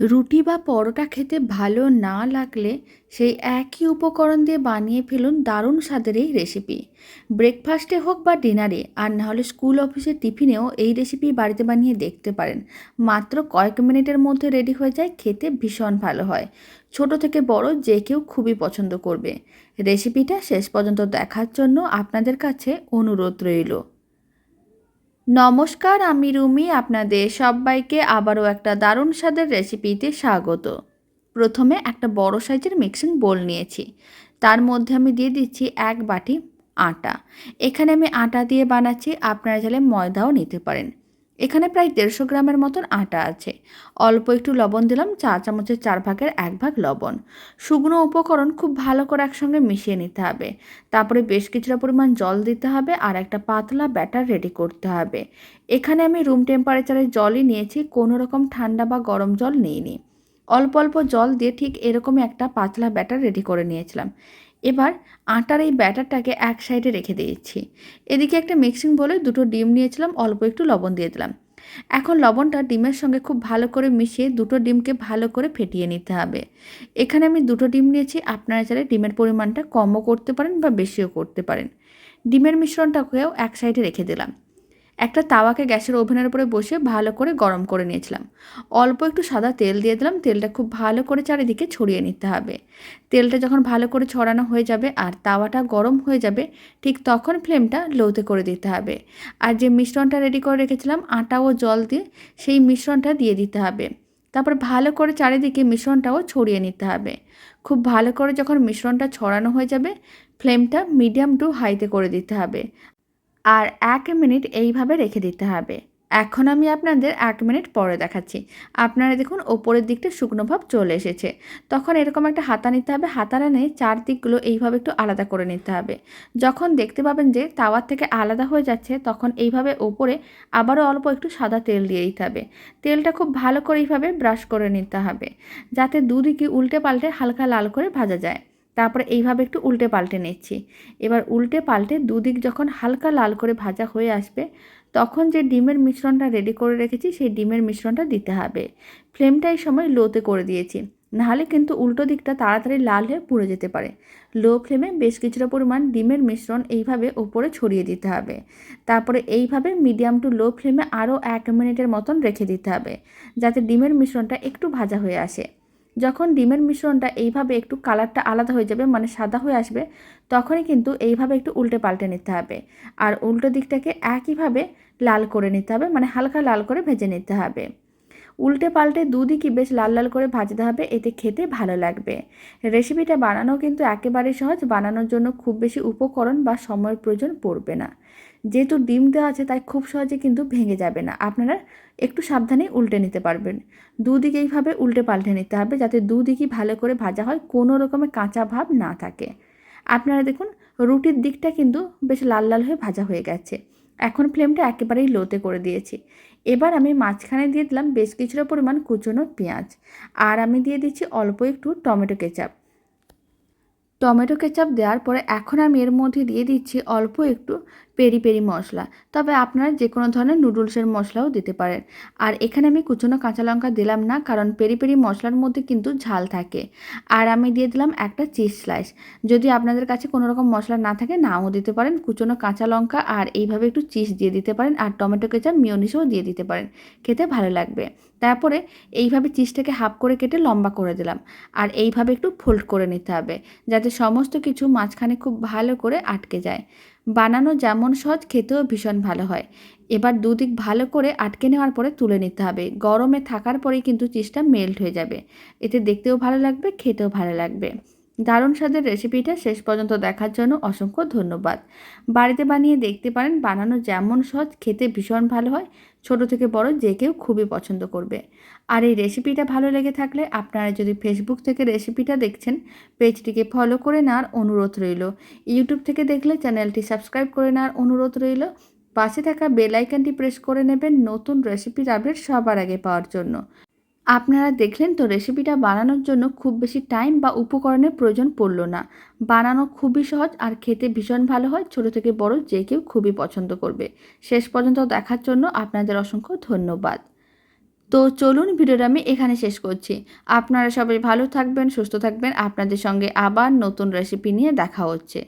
রুটি বা পরোটা খেতে ভালো না লাগলে সেই একই উপকরণ দিয়ে বানিয়ে ফেলুন দারুণ স্বাদের এই রেসিপি ব্রেকফাস্টে হোক বা ডিনারে আর না হলে স্কুল অফিসের টিফিনেও এই রেসিপি বাড়িতে বানিয়ে দেখতে পারেন। মাত্র কয়েক মিনিটের মধ্যে রেডি হয়ে যায়, খেতে ভীষণ ভালো হয়। ছোট থেকে বড় যে কেউ খুবই পছন্দ করবে। রেসিপিটা শেষ পর্যন্ত দেখার জন্য আপনাদের কাছে অনুরোধ রইল। নমস্কার, আমি রুমি। আপনাদের সবাইকে আবারও একটা দারুণ স্বাদের রেসিপিতে স্বাগত। প্রথমে একটা বড় সাইজের মিক্সিং বোল নিয়েছি। তার মধ্যে আমি দিয়ে দিচ্ছি এক বাটি আটা। এখানে আমি আটা দিয়ে বানাচ্ছি। আপনারা চাইলে ময়দাও নিতে পারেন। এখানে প্রায় দেড়শো গ্রামের মতন আটা আছে। অল্প একটু লবণ দিলাম, চা চামচের চার ভাগের এক ভাগ লবণ। শুকনো উপকরণ খুব ভালো করে একসঙ্গে মিশিয়ে নিতে হবে। তারপরে বেশ কিছুটা পরিমাণ জল দিতে হবে আর একটা পাতলা ব্যাটার রেডি করতে হবে। এখানে আমি রুম টেম্পারেচারের জলই নিয়েছি, কোনো রকম ঠান্ডা বা গরম জল নিইনি। অল্প অল্প জল দিয়ে ঠিক এরকমই একটা পাতলা ব্যাটার রেডি করে নিয়েছিলাম। এবার আটার এই ব্যাটারটাকে এক সাইডে রেখে দিয়েছি। এদিকে একটা মিক্সিং বলে দুটো ডিম নিয়েছিলাম, অল্প একটু লবণ দিয়ে দিলাম। এখন লবণটা ডিমের সঙ্গে খুব ভালো করে মিশিয়ে দুটো ডিমকে ভালো করে ফেটিয়ে নিতে হবে। এখানে আমি দুটো ডিম নিয়েছি, আপনারা চাইলে ডিমের পরিমাণটা কমও করতে পারেন বা বেশিও করতে পারেন। ডিমের মিশ্রণটাকেও এক সাইডে রেখে দিলাম। একটা তাওয়াকে গ্যাসের ওভেনের উপরে বসে ভালো করে গরম করে নিয়েছিলাম। অল্প একটু সাদা তেল দিয়ে দিলাম। তেলটা খুব ভালো করে চারিদিকে ছড়িয়ে নিতে হবে। তেলটা যখন ভালো করে ছড়ানো হয়ে যাবে আর তাওয়াটা গরম হয়ে যাবে, ঠিক তখন ফ্লেমটা লোতে করে দিতে হবে। আর যে মিশ্রণটা রেডি করে রেখেছিলাম, আটা ও জল দিয়ে সেই মিশ্রণটা দিয়ে দিতে হবে। তারপর ভালো করে চারিদিকে মিশ্রণটাও ছড়িয়ে নিতে হবে। খুব ভালো করে যখন মিশ্রণটা ছড়ানো হয়ে যাবে, ফ্লেমটা মিডিয়াম টু হাইতে করে দিতে হবে। আর এক মিনিট এইভাবে রেখে দিতে হবে। এখন আমি আপনাদের এক মিনিট পরে দেখাচ্ছি। আপনারা দেখুন, ওপরের দিকটা শুকনো ভাব চলে এসেছে। তখন এরকম একটা হাতা নিতে হবে। হাতাটা নিয়ে চারদিকগুলো এইভাবে একটু আলাদা করে নিতে হবে। যখন দেখতে পাবেন যে তাওয়ার থেকে আলাদা হয়ে যাচ্ছে, তখন এইভাবে ওপরে আবারও অল্প একটু সাদা তেল দিয়ে দিতে হবে। তেলটা খুব ভালো করে এইভাবে ব্রাশ করে নিতে হবে, যাতে দুদিকে উল্টে পাল্টে হালকা লাল করে ভাজা যায়। তারপরে এইভাবে একটু উল্টে পাল্টে নিচ্ছি। এবার উল্টে পাল্টে দুদিক যখন হালকা লাল করে ভাজা হয়ে আসবে, তখন যে ডিমের মিশ্রণটা রেডি করে রেখেছি, সেই ডিমের মিশ্রণটা দিতে হবে। ফ্লেমটা এই সময় লোতে করে দিয়েছি। নাহলে কিন্তু উল্টো দিকটা তাড়াতাড়ি লাল হয়ে পুড়ে যেতে পারে। লো ফ্লেমে বেশ কিছুটা পরিমাণ ডিমের মিশ্রণ এইভাবে ওপরে ছড়িয়ে দিতে হবে। তারপরে এইভাবে মিডিয়াম টু লো ফ্লেমে আরও এক মিনিটের মতন রেখে দিতে হবে, যাতে ডিমের মিশ্রণটা একটু ভাজা হয়ে আসে। যখন ডিমের মিশ্রণটা এইভাবে একটু কালারটা আলাদা হয়ে যাবে মানে সাদা হয়ে আসবে, তখনই কিন্তু এইভাবে একটু উল্টে পাল্টে নিতে হবে। আর উল্টো দিকটাকে একইভাবে লাল করে নিতে হবে মানে হালকা লাল করে ভেজে নিতে হবে। উল্টে পাল্টে দুদিকই বেশ লাল লাল করে ভাজতে হবে, এতে খেতে ভালো লাগবে। রেসিপিটা বানানো কিন্তু একেবারে সহজ, বানানোর জন্য খুব বেশি উপকরণ বা সময়ের প্রয়োজন পড়বে না। যেহেতু ডিম দেওয়া আছে, তাই খুব সহজে কিন্তু ভেঙে যাবে না। আপনারা একটু সাবধানে উল্টে নিতে পারবেন। দুদিকে এইভাবে উল্টে পাল্টে নিতে হবে যাতে দুদিকই ভালো করে ভাজা হয়, কোনো রকমের কাঁচা ভাব না থাকে। আপনারা দেখুন, রুটির দিকটা কিন্তু বেশ লাল লাল হয়ে ভাজা হয়ে গেছে। এখন ফ্লেমটা একেবারেই লোতে করে দিয়েছি। এবার আমি মাঝখানে দিয়ে দিলাম বেশ কিছুটা পরিমাণ কুচনো পেঁয়াজ। আর আমি দিয়ে দিচ্ছি অল্প একটু টমেটো কেচাপ। টমেটো কেচাপ দেওয়ার পরে এখন আমি এর মধ্যে দিয়ে দিচ্ছি অল্প একটু পেরি পেরি মশলা। তবে আপনারা যে কোনো ধরনের নুডলসের মশলাও দিতে পারেন। আর এখানে আমি কুচনো কাঁচা লঙ্কা দিলাম না, কারণ পেরি পেরি মশলার মধ্যে কিন্তু ঝাল থাকে। আর আমি দিয়ে দিলাম একটা চিজ স্লাইস। যদি আপনাদের কাছে কোনো রকম মশলা না থাকে, নাও দিতে পারেন। কুচনো কাঁচা লঙ্কা আর এইভাবে একটু চিজ দিয়ে দিতে পারেন, আর টমেটো কেচাপ মিওনিসও দিয়ে দিতে পারেন। খেতে ভালো লাগবে। তারপরে এইভাবে চিজটাকে হাফ করে কেটে লম্বা করে দিলাম। আর এইভাবে একটু ফোল্ড করে নিতে হবে, যাতে সমস্ত কিছু মাঝখানে খুব ভালো করে আটকে যায়। বানানো যেমন সহজ, খেতেও ভীষণ ভালো হয়। এবার দুদিক ভালো করে আটকে নেওয়ার পরে তুলে নিতে হবে। গরমে থাকার পরেই কিন্তু চিজটা মেল্ট হয়ে যাবে। এতে দেখতেও ভালো লাগবে, খেতেও ভালো লাগবে। দারুণ স্বাদের রেসিপিটা শেষ পর্যন্ত দেখার জন্য অসংখ্য ধন্যবাদ। বাড়িতে বানিয়ে দেখতে পারেন, বানানো যেমন সহজ, খেতে ভীষণ ভালো হয়। ছোট থেকে বড় যে কেউ খুবই পছন্দ করবে। আর এই রেসিপিটা ভালো লেগে থাকলে আপনারা যদি ফেসবুক থেকে রেসিপিটা দেখছেন পেজটিকে ফলো করে নেওয়ার অনুরোধ রইল। ইউটিউব থেকে দেখলে চ্যানেলটি সাবস্ক্রাইব করে নেওয়ার অনুরোধ রইল। পাশে থাকা বেলাইকানটি প্রেস করে নেবেন নতুন রেসিপির আপডেট সবার আগে পাওয়ার জন্য। আপনারা দেখলেন তো রেসিপিটা বানানোর জন্য খুব বেশি টাইম বা উপকরণের প্রয়োজন পড়ল না। বানানো খুবই সহজ আর খেতে ভীষণ ভালো হয়, ছোট থেকে বড় যে কেউ খুবই পছন্দ করবে। শেষ পর্যন্ত দেখার জন্য আপনাদের অসংখ্য ধন্যবাদ। তো চলুন ভিডিওটা আমি এখানে শেষ করছি। আপনারা সবাই ভালো থাকবেন, সুস্থ থাকবেন। আপনাদের সঙ্গে আবার নতুন রেসিপি নিয়ে দেখা হচ্ছে।